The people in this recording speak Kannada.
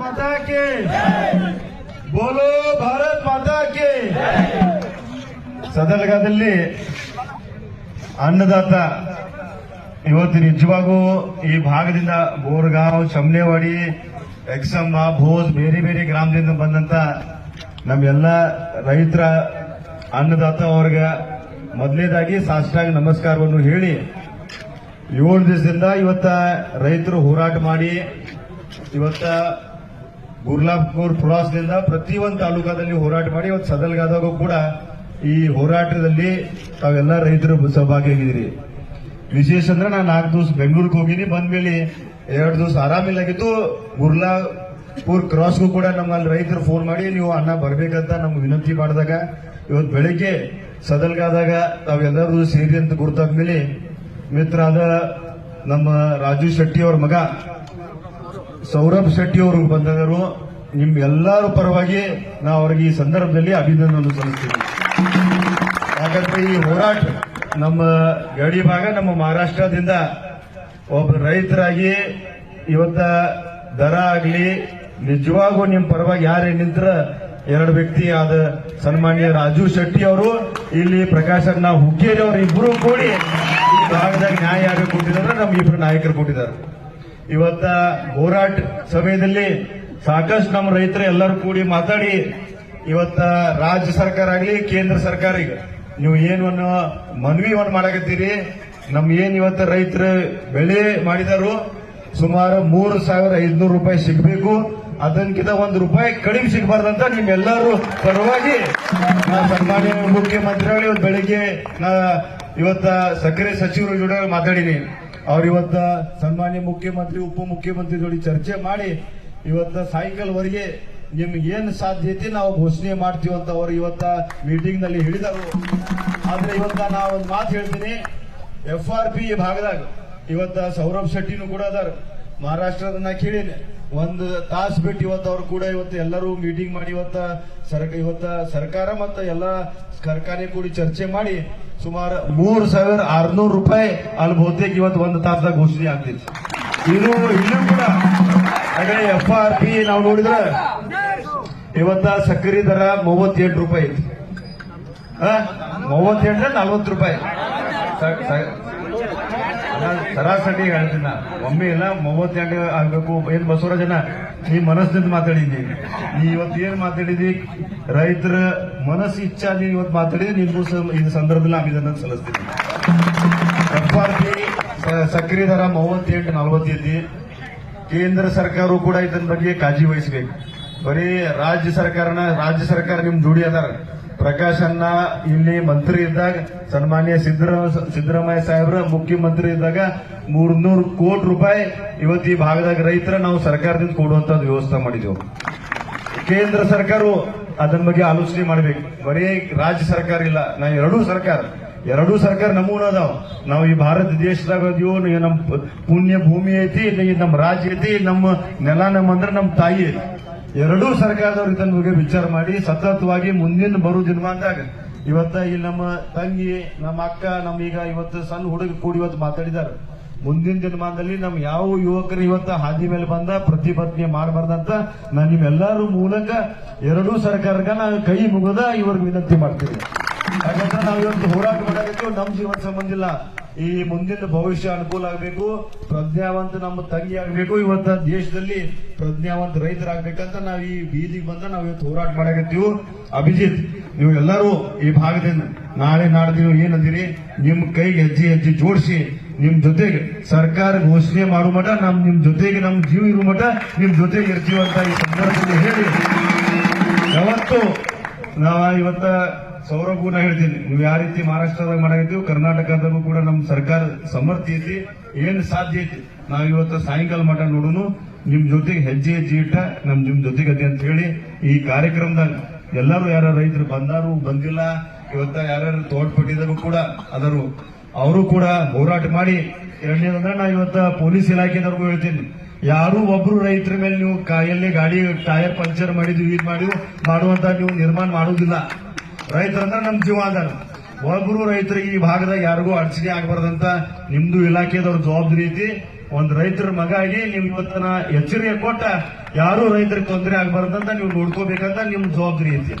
माता के बोलो ಭಾರತ್ ಮಾತಾ ಕೆ ಸದಲಗದಲ್ಲಿ ಅನ್ನದಾತ ಇವತ್ತು ನಿಜವಾಗೂ ಈ ಭಾಗದಿಂದ ಬೋರ್ಗಾಂವ್ ಚಮ್ನೇವಾಡಿ ಎಕ್ಸಮ್ಮ ಭೋಜ್ ಬೇರೆ ಬೇರೆ ಗ್ರಾಮದಿಂದ ಬಂದಂತ ನಮ್ಮೆಲ್ಲ ರೈತರ ಅನ್ನದಾತ ಅವ್ರಿಗೆ ಮೊದಲನೇದಾಗಿ ಸಾಷ್ಟಾಂಗ ನಮಸ್ಕಾರವನ್ನು ಹೇಳಿ ಏಳು ದಿವಸದಿಂದ ಇವತ್ತ ರೈತರು ಹೋರಾಟ ಮಾಡಿ ಇವತ್ತ ಗುರ್ಲಾಪುರ್ ಪ್ರವಾಸದಿಂದ ಪ್ರತಿಯೊಂದು ತಾಲೂಕಾದಲ್ಲಿ ಹೋರಾಟ ಮಾಡಿ, ಇವತ್ತು ಸದಲ್ಗಾದಾಗೂ ಕೂಡ ಈ ಹೋರಾಟದಲ್ಲಿ ತಾವೆಲ್ಲ ರೈತರು ಸಹಭಾಗಿಯಾಗಿದ್ದೀರಿ. ವಿಶೇಷ ಅಂದ್ರೆ ನಾನು ನಾಲ್ಕು ದಿವಸ ಬೆಂಗಳೂರಿಗೆ ಹೋಗಿನಿ, ಬಂದ್ಮೇಲೆ ಎರಡು ದಿವಸ ಆರಾಮಿಲ್ಲಾಗಿತ್ತು ಗುರ್ಲಾಪುರ್ ಕ್ರಾಸ್ಗೂ ಕೂಡ ನಮ್ಮಲ್ಲಿ ರೈತರು ಫೋನ್ ಮಾಡಿ, ನೀವು ಅನ್ನ ಬರಬೇಕಂತ ನಮ್ಗೆ ವಿನಂತಿ ಮಾಡಿದಾಗ, ಇವತ್ತು ಬೆಳಿಗ್ಗೆ ಸದಲ್ಗಾದಾಗ ತಾವೆಲ್ಲರೂ ಸೇರಿ ಅಂತ ಗುರುತಾದ್ಮೇಲೆ, ಮಿತ್ರರಾದ ನಮ್ಮ ರಾಜು ಶೆಟ್ಟಿ ಅವ್ರ ಮಗ ಸೌರಭ್ ಶೆಟ್ಟಿ ಅವರು ಬಂದರು ನಿಮ್ ಎಲ್ಲರ ಪರವಾಗಿ ನಾವು ಅವ್ರಿಗೆ ಈ ಸಂದರ್ಭದಲ್ಲಿ ಅಭಿನಂದನೆ ಸಲ್ಲಿಸ್ತೀವಿ ಯಾಕಂದ್ರೆ ಈ ಹೋರಾಟ ನಮ್ಮ ಗಡಿ ಭಾಗ, ನಮ್ಮ ಮಹಾರಾಷ್ಟ್ರದಿಂದ ಒಬ್ಬ ರೈತರಾಗಿ ಇವತ್ತ ದರ ಆಗ್ಲಿ, ನಿಜವಾಗೂ ನಿಮ್ ಪರವಾಗಿ ಯಾರೇ ನಿಂತ್ರ ಎರಡು ವ್ಯಕ್ತಿ ಆದ ಸನ್ಮಾನ್ಯ ರಾಜು ಶೆಟ್ಟಿ ಅವರು, ಇಲ್ಲಿ ಪ್ರಕಾಶ್ ಅಣ್ಣ ಹುಕ್ಕೇರಿ ಅವರು ಇಬ್ಬರು ಕೂಡಿ ಈ ಭಾಗದಾಗ ನ್ಯಾಯ ಯಾರು ಕೊಟ್ಟಿದ್ದಾರೆ ನಮ್ಮ ಇಬ್ಬರು ನಾಯಕರು ಕೊಟ್ಟಿದ್ದಾರೆ. ಇವತ್ತ ಹೋರಾಟ ಸಮಯದಲ್ಲಿ ಸಾಕಷ್ಟು ನಮ್ಮ ರೈತರು ಎಲ್ಲರೂ ಕೂಡಿ ಮಾತಾಡಿ, ಇವತ್ತ ರಾಜ್ಯ ಸರ್ಕಾರ ಆಗಲಿ, ಕೇಂದ್ರ ಸರ್ಕಾರ ಈಗ ನೀವು ಏನು ಒಂದು ಮನವಿ ಒಂದು ಮಾಡಕತ್ತೀರಿ. ನಮ್ ಏನ್ ಇವತ್ತ ರೈತರು ಬೆಳೆ ಮಾಡಿದಾರು, ಸುಮಾರು ಮೂರು ಸಾವಿರ ಐದ್ನೂರು ರೂಪಾಯಿ ಸಿಗಬೇಕು. ಅದಕ್ಕಿಂತ ಒಂದು ರೂಪಾಯಿ ಕಡಿಮೆ ಸಿಗಬಾರ್ದಂತ ನಿಮ್ಮೆಲ್ಲರೂ ಪರವಾಗಿ ಸನ್ಮಾನ್ಯ ಮುಖ್ಯಮಂತ್ರಿಗಳು, ಬೆಳಿಗ್ಗೆ ಇವತ್ತ ಸಕ್ಕರೆ ಸಚಿವರು ಜೊತೆ ಮಾತಾಡಿನಿ. ಅವ್ರು ಇವತ್ತ ಸನ್ಮಾನ್ಯ ಮುಖ್ಯಮಂತ್ರಿ ಉಪ ಮುಖ್ಯಮಂತ್ರಿ ಜೋಡಿ ಚರ್ಚೆ ಮಾಡಿ ಇವತ್ತ ಸಾಯಂಕಾಲವರೆಗೆ ನಿಮ್ಗೆ ಏನು ಸಾಧ್ಯತೆ ನಾವು ಘೋಷಣೆ ಮಾಡ್ತೀವಿ ಅಂತ ಅವರು ಇವತ್ತ ಮೀಟಿಂಗ್ನಲ್ಲಿ ಹೇಳಿದರು. ಆದ್ರೆ ಇವತ್ತ ನಾ ಒಂದು ಮಾತು ಹೇಳ್ತೀನಿ. ಎಫ್ ಆರ್ ಪಿ ಭಾಗದಾಗ ಇವತ್ತ ಸೌರಭ್ ಶೆಟ್ಟಿನೂ ಕೂಡ ಅದಾರ. ಮಹಾರಾಷ್ಟ್ರದನ್ನ ಕೇಳೀನಿ. ಒಂದು ತಾಸು ಬಿಟ್ಟು ಇವತ್ತು ಅವ್ರು ಕೂಡ ಇವತ್ತು ಎಲ್ಲರೂ ಮೀಟಿಂಗ್ ಮಾಡಿ ಇವತ್ತ ಸರ್ ಇವತ್ತ ಸರ್ಕಾರ ಮತ್ತು ಎಲ್ಲ ಕಾರ್ಖಾನೆ ಕೂಡಿ ಚರ್ಚೆ ಮಾಡಿ ಸುಮಾರು ಮೂರು ಸಾವಿರ ಆರ್ನೂರು ರೂಪಾಯಿ ಅಲ್ಲಿ ಬಹುತೇಕ ಇವತ್ತು ಒಂದು ತಾಸದಾಗ ಘೋಷಣೆ ಆಗ್ತಿತ್ತು ಇದು ಇನ್ನೂ ಕೂಡ ಹಾಗೆ ಎಫ್ ಆರ್ ಪಿ ನಾವು ನೋಡಿದ್ರೆ ಇವತ್ತ ಸಕ್ಕರೆ ದರ ಮೂವತ್ತೆಂಟು ರೂಪಾಯಿ ಐತಿ. ಮೂವತ್ತೆಂಟ್ರೆ ನಲ್ವತ್ತು ರೂಪಾಯಿ. ನಾನು ಸರಾಸರಿ ಹೇಳ್ತೀನಿ. ಒಮ್ಮೆ ಇಲ್ಲ ಮೂವತ್ತೆಂಟು ಆಗ್ಬೇಕು. ಏನ್ ಬಸವರಾಜನ ನೀ ಮನಸ್ಸಿನಿಂದ ಮಾತಾಡಿದ್ದಿ. ನೀ ಇವತ್ತು ಏನ್ ಮಾತಾಡಿದಿ ರೈತರ ಮನಸ್ಸು ಇಚ್ಛಾ ನೀ ಇವತ್ತು ಮಾತಾಡಿ ನಿನ್ಗೂ ಈ ಸಂದರ್ಭದಲ್ಲಿ ಅಭಿನಂದನೆ ಸಲ್ಲಿಸ್ತೀನಿ. ಎಫ್ ಆರ್ ಪಿ ಸಕ್ಕರೆ ದರ ಮೂವತ್ತೆಂಟು ನಲವತ್ತೈದು. ಕೇಂದ್ರ ಸರ್ಕಾರವು ಕೂಡ ಇದನ್ನ ಬಗ್ಗೆ ಕಾಳಜಿ ವಹಿಸಬೇಕು. ಬರೀ ರಾಜ್ಯ ಸರ್ಕಾರನ, ರಾಜ್ಯ ಸರ್ಕಾರ ನಿಮ್ ಜೋಡಿ ಅದಾರ. ಪ್ರಕಾಶ್ ಅನ್ನ ಇಲ್ಲಿ ಮಂತ್ರಿ ಇದ್ದಾಗ, ಸನ್ಮಾನ್ಯ ಸಿದ್ದರಾಮ, ಸಿದ್ದರಾಮಯ್ಯ ಸಾಹೇಬ್ರ ಮುಖ್ಯಮಂತ್ರಿ ಇದ್ದಾಗ ಮೂರ್ನೂರು ಕೋಟಿ ರೂಪಾಯಿ ಇವತ್ತು ಈ ಭಾಗದಾಗ ರೈತರ ನಾವು ಸರ್ಕಾರದಿಂದ ಕೊಡುವಂತ ವ್ಯವಸ್ಥೆ ಮಾಡಿದೆವು. ಕೇಂದ್ರ ಸರ್ಕಾರವು ಅದನ್ನ ಬಗ್ಗೆ ಆಲೋಚನೆ ಮಾಡಬೇಕು. ಬರೀ ರಾಜ್ಯ ಸರ್ಕಾರ ಇಲ್ಲ, ನಾ ಎರಡೂ ಸರ್ಕಾರ ಎರಡೂ ಸರ್ಕಾರ ನಮೂನ ಅದಾವ. ನಾವು ಈ ಭಾರತ ದೇಶದಾಗ ಅದೀವು ನಮ್ಮ ಪುಣ್ಯ ಭೂಮಿ ಐತಿ ನಮ್ ನಮ್ಮ ರಾಜ್ಯ ಐತಿ, ನಮ್ಮ ನೆಲ ನಮ್ಮ ಅಂದ್ರೆ ನಮ್ಮ ತಾಯಿ ಐತಿ. ಎರಡೂ ಸರ್ಕಾರದವರು ಇದನ್ನ ಬಗ್ಗೆ ವಿಚಾರ ಮಾಡಿ, ಸತತವಾಗಿ ಮುಂದಿನ ಬರೋ ದಿನಮಾನದಾಗ, ಇವತ್ತ ಇಲ್ಲಿ ನಮ್ಮ ತಂಗಿ, ನಮ್ಮ ಅಕ್ಕ, ನಮ್ಮ ಈಗ ಇವತ್ತು ಸಣ್ಣ ಹುಡುಗ ಕೂಡಿ ಇವತ್ತು ಮಾತಾಡಿದ್ದಾರೆ ಮುಂದಿನ ದಿನಮಾನದಲ್ಲಿ ನಮ್ ಯಾವ ಯುವಕರು ಇವತ್ತ ಹಾದಿ ಮೇಲೆ ಬಂದ, ಪ್ರತಿಭಟನೆ ಮಾಡಬಾರ್ದಂತ ನಾನು ನಿಮ್ಮೆಲ್ಲರೂ ಮೂಲಕ ಎರಡೂ ಸರ್ಕಾರಕ್ಕೆ ನಾನು ಕೈ ಮುಗದ ಇವ್ರಿಗೆ ವಿನಂತಿ ಮಾಡ್ತೀನಿ. ಯಾಕಂದ್ರೆ ನಾವು ಇವತ್ತು ಹೋರಾಟ ಮಾಡಬೇಕು ನಮ್ ಜೀವನ ಸಂಬಂಧ ಇಲ್ಲ. ಈ ಮುಂದಿನ ಭವಿಷ್ಯ ಅನುಕೂಲ ಆಗಬೇಕು, ಪ್ರಜ್ಞಾವಂತ ನಮ್ಮ ತಂಗಿ ಆಗಬೇಕು, ಇವತ್ತ ದೇಶದಲ್ಲಿ ಪ್ರಜ್ಞಾವಂತ ರೈತರಾಗಬೇಕಂತ ನಾವು ಈ ಬೀದಿಗೆ ಬಂದ ನಾವು ಇವತ್ತು ಹೋರಾಟ ಮಾಡಾಕತ್ತೀವಿ. ಅಭಿಜಿತ್, ನೀವು ಎಲ್ಲರೂ ಈ ಭಾಗದಿಂದ ನಾಳೆ ನಾಡ್ದು ಏನಂದಿರಿ? ನಿಮ್ ಕೈಗೆ ಹೆಜ್ಜೆ ಹೆಜ್ಜೆ ಜೋಡಿಸಿ, ನಿಮ್ ಜೊತೆಗೆ ಸರ್ಕಾರ ಘೋಷಣೆ ಮಾಡುವ ಮಠ, ನಮ್ ನಿಮ್ ಜೊತೆಗೆ ನಮ್ ಜೀವ ಇರುವ ಮಠ, ನಿಮ್ ಜೊತೆಗೆ ಇರ್ತೀವಂತ ಈ ಸಂದರ್ಭದಲ್ಲಿ ಹೇಳಿ. ಯಾವತ್ತು ನಾವ ಇವತ್ತ ಸೌರಭ್ ನಾ ಹೇಳ್ತೀನಿ. ನೀವು ಯಾವ ರೀತಿ ಮಹಾರಾಷ್ಟ್ರದಾಗ ಮಾಡಾಕತ್ತೀವಿ ಕರ್ನಾಟಕದಾಗೂ ಕೂಡ ನಮ್ಮ ಸರ್ಕಾರ ಸಮರ್ಥ ಐತಿ ಏನ್ ಸಾಧ್ಯ ಐತಿ ನಾವ್ ಇವತ್ತು ಸಾಯಂಕಾಲ ಮಠ ನೋಡುನು. ನಿಮ್ ಜೊತೆಗೆ ಹೆಜ್ಜೆ ಹೆಜ್ಜೆ ಇಟ್ಟ ನಮ್, ನಿಮ್ ಜೊತೆಗೆ ಅದೇ ಅಂತ ಹೇಳಿ ಈ ಕಾರ್ಯಕ್ರಮದಾಗ ಎಲ್ಲರೂ ಯಾರ ರೈತರು ಬಂದಾರು, ಬಂದಿಲ್ಲ, ಇವತ್ತ ಯಾರ್ಯಾರು ತೋಟಪಟ್ಟಿದಾಗೂ ಕೂಡ ಅದರು ಅವರು ಕೂಡ ಹೋರಾಟ ಮಾಡಿ. ಎರಡನೇದಂದ್ರೆ ನಾ ಇವತ್ತ ಪೊಲೀಸ್ ಇಲಾಖೆದವ್ರಿಗೂ ಹೇಳ್ತೀನಿ. ಯಾರು ಒಬ್ರು ರೈತರ ಮೇಲೆ ನೀವು ಕಾಯಲ್ಲಿ ಗಾಡಿ, ಟೈರ್ ಪಂಚರ್ ಮಾಡಿದ್ವಿ, ಇದು ಮಾಡಿದ್ವಿ, ಮಾಡುವಂತ ನೀವು ನಿರ್ಮಾಣ ಮಾಡುವುದಿಲ್ಲ. ರೈತರಂದ್ರೆ ನಮ್ ಜೀವಾಧಾರ ಒಬ್ಬರು ರೈತರಿಗೆ ಈ ಭಾಗದಾಗ ಯಾರಿಗೂ ಅಡಚಣೆ ಆಗಬಾರ್ದಂತ ನಿಮ್ದು ಇಲಾಖೆದವ್ರ ಜವಾಬ್ದಾರಿ ಐತಿ. ಒಂದು ರೈತರ ಮಗ ಆಗಿ ನೀವು ಇವತ್ತನ ಎಚ್ಚರಿಕೆ ಕೊಟ್ಟ ಯಾರು ರೈತರಿಗೆ ತೊಂದರೆ ಆಗಬಾರ್ದಂತ ನೀವು ನೋಡ್ಕೋಬೇಕಂತ ನಿಮ್ ಜವಾಬ್ದಾರಿ ಐತಿ.